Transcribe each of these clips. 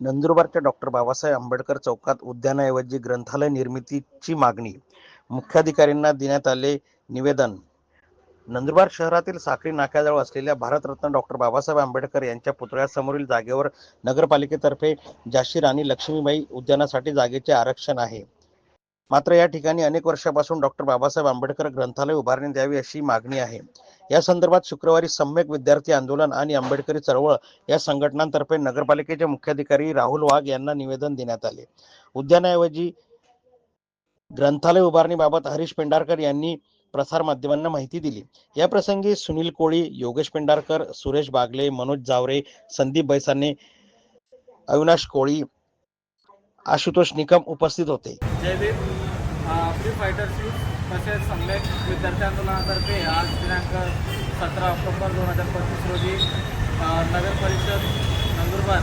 नंदुरबारच्या doctor Babasaheb Ambedkar चौकात उद्यानाऐवजी ग्रंथालय निर्मितीची मागणी मुख्याधिकाऱ्यांना देण्यात आले निवेदन. नंदुरबार शहरातील साखळी नाक्याजवळ असलेल्या भारतरत्न डॉक्टर बाबासाहेब आंबेडकर यांच्या पुतळ्यासमोरील जागेवर नगरपालिकेतर्फे झाशी राणी लक्ष्मीबाई उद्यानासाठी जागेचे आरक्षण आहे. मात्र या ठिकाणी अनेक वर्षापासून डॉक्टर बाबासाहेब आंबेडकर ग्रंथालय उभारणी द्यावी अशी मागणी आहे. या संदर्भात शुक्रवारी सम्यक विद्यार्थी आंदोलन आणि आंबेडकरी चळवळ या संघटनांतर्फे नगरपालिकेचे मुख्याधिकारी राहुल वाघ यांना निवेदन देण्यात आले. उद्यानाऐवजी ग्रंथालय उभारणीबाबत हरीश पेंढारकर यांनी प्रसार माध्यमांना माहिती दिली. या प्रसंगी सुनील कोळी योगेश पेंढारकर सुरेश बागले मनोज जावरे संदीप बैसाने अविनाश कोळी आशुतोष निकम उपस्थित होते. जय फ्री फायटर्स तसेच सम्यक विद्यार्थी आंदोलनातर्फे आज दिनांक सतरा ऑक्टोबर दोन हजार पंचवीस रोजी नगर परिषद नंदुरबार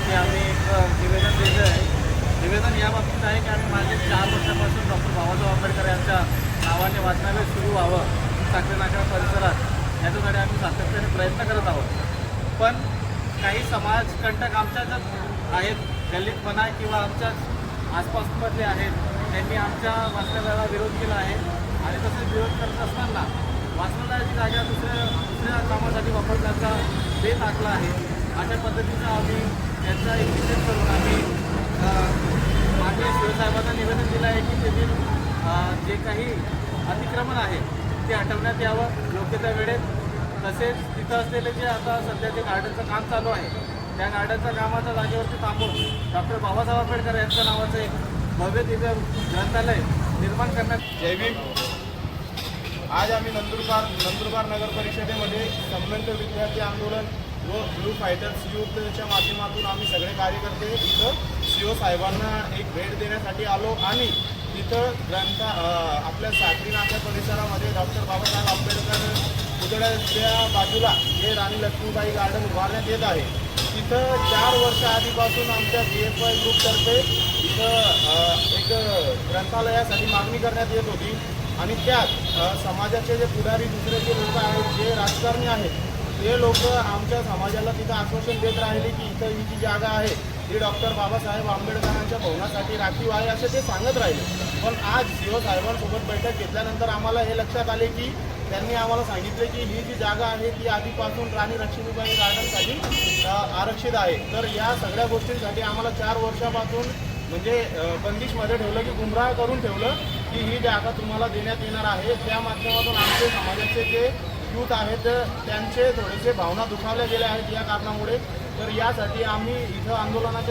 इथे आम्ही एक निवेदन दिलं आहे. निवेदन या बाबतीत आहे की आम्ही मागील चार वर्षापासून डॉक्टर बाबासाहेब आंबेडकर यांच्या नावाने वाचनालय सुरू व्हावं साखरे नाका परिसरात. याच्यासाठी आम्ही सातत्याने प्रयत्न करत आहोत. पण काही समाजकंटक आमच्या ज्या आहेत दलितपणा किंवा आमच्या आसपासमधले आहेत त्यांनी आमच्या वाचनालयाला विरोध केला आहे. आणि तसेच विरोध करत असताना वाचनालयाची जागा दुसऱ्या दुसऱ्या कामासाठी वापरण्याचा बेत आखला आहे. अशा पद्धतीनं आम्ही त्यांचा एक निषेध करून आम्ही मागे शिवसाहेबांना निवेदन दिलं आहे की तेथील जे काही अतिक्रमण आहे ते हटवण्यात यावं योग्य त्या वेळेत. तसेच तिथं असलेले जे आता सध्या ते गार्डनचं काम चालू आहे त्या गार्डनच्या कामाच्या जागेवरती थांबून डॉक्टर बाबासाहेब आंबेडकर यांच्या नावाचं एक भव्य तिथे ग्रंथालय निर्माण करण्यात जैविक आज आम्ही नंदुरबार नंदुरबार नगर परिषदेमध्ये संबंध विद्यार्थी आंदोलन व ब्लू फायटर्स युथच्या माध्यमातून आम्ही सगळे कार्यकर्ते इथं सी ओ साहेबांना एक भेट देण्यासाठी आलो आणि तिथं ग्रंथा आपल्या साखरी परिसरामध्ये डॉक्टर बाबासाहेब आंबेडकर पुतळ्याच्या बाजूला हे राणी लक्ष्मीबाई गार्डन उभारण्यात येत आहे. तिथं चार वर्ष आधीपासून आमच्या बी एफ आय ग्रुपतर्फे तिथं एक ग्रंथालयासाठी मागणी करण्यात येत होती. आणि त्यात समाजाचे जे पुढारी दुसरे जे लोक आहेत जे राजकारणी आहेत ते लोक आमच्या समाजाला तिथं आश्वासन देत राहिले की इथं ही जी जागा आहे ती डॉक्टर बाबासाहेब आंबेडकरांच्या भवनासाठी राखीव आहे असे ते सांगत राहिले. पण आज सीओ साहेबांसोबत बैठक घेतल्यानंतर आम्हाला हे लक्षात आले की त्यांनी आम्हाला सांगितले की ही जी जागा आहे ती आधीपासून राणी लक्ष्मीबाई गार्डनसाठी आरक्षित आहे. तर या सगळ्या गोष्टींसाठी आम्हाला चार वर्षापासून म्हणजे बंदिशमध्ये ठेवलं की गुमराह करून ठेवलं की ही जागा तुम्हाला देण्यात येणार आहे. त्या माध्यमातून आमचे समाजाचे जे यूथ आहेत. त्यांचे थोडेसे भावना दुखावल्या गेल्या आहेत या कारणामुळे. तर यासाठी आम्ही इथं आंदोलनाच्या